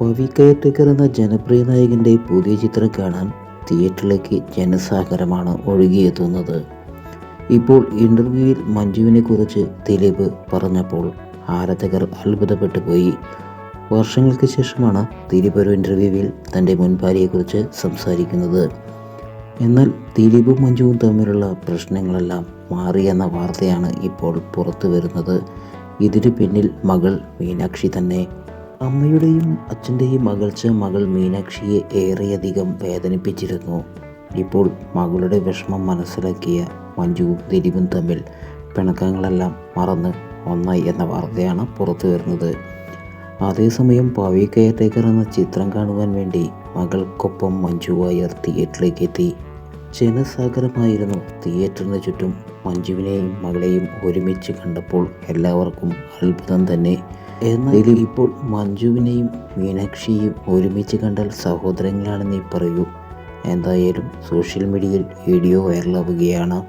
Pavi caretaker എന്ന ജനപ്രിയ നായകന്റെ പുതിയ ചിത്രം കാണാൻ തിയേറ്ററിലേക്ക് ജനസാഗരമാണ് ഒഴുകിയെത്തുന്നത്. ഇപ്പോൾ ഇന്റർവ്യൂവിൽ മഞ്ജുവിനെ കുറിച്ച് ദിലീപ് പറഞ്ഞപ്പോൾ ആരാധകർ അത്ഭുതപ്പെട്ടു പോയി. വർഷങ്ങൾക്ക് ശേഷമാണ് ദിലീപ് ഒരു ഇന്റർവ്യൂവിൽ തന്റെ മുൻ ഭാര്യയെക്കുറിച്ച് സംസാരിക്കുന്നത്. എന്നാൽ ദിലീപും മഞ്ജുവും തമ്മിലുള്ള പ്രശ്നങ്ങളെല്ലാം മാറിയെന്ന വാർത്തയാണ് ഇപ്പോൾ പുറത്തു വരുന്നത് ഇതിനു പിന്നിൽ മകൾ മീനാക്ഷി തന്നെ അമ്മയുടെയും അച്ഛന്റെയും അകൽച്ച മകൾ മീനാക്ഷിയെ ഏറെയധികം വേദനിപ്പിച്ചിരുന്നു. ഇപ്പോൾ മകളുടെ വിഷമം മനസ്സിലാക്കിയ മഞ്ജുവും ദിലീപും തമ്മിൽ പിണക്കങ്ങളെല്ലാം മറന്ന് ഒന്നായി എന്ന വാർത്തയാണ് പുറത്തു വരുന്നത്. അതേസമയം പവി കെയർടേക്കർ എന്ന ചിത്രം കാണുവാൻ വേണ്ടി മകൾക്കൊപ്പം മഞ്ജു തിയേറ്ററിലേക്ക് എത്തി ജനസാഗരമായിരുന്നു തിയേറ്ററിന് ചുറ്റും മഞ്ജുവിനെയും മകളെയും ഒരുമിച്ച് കണ്ടപ്പോൾ എല്ലാവർക്കും അത്ഭുതം തന്നെ. എന്നാൽ ഇപ്പോൾ മഞ്ജുവിനെയും മീനാക്ഷിയെയും ഒരുമിച്ച് കണ്ടാൽ സഹോദരങ്ങളാണെന്നേ പറയൂ. എന്തായാലും സോഷ്യൽ മീഡിയയിൽ വീഡിയോ വൈറലാവുകയാണ്.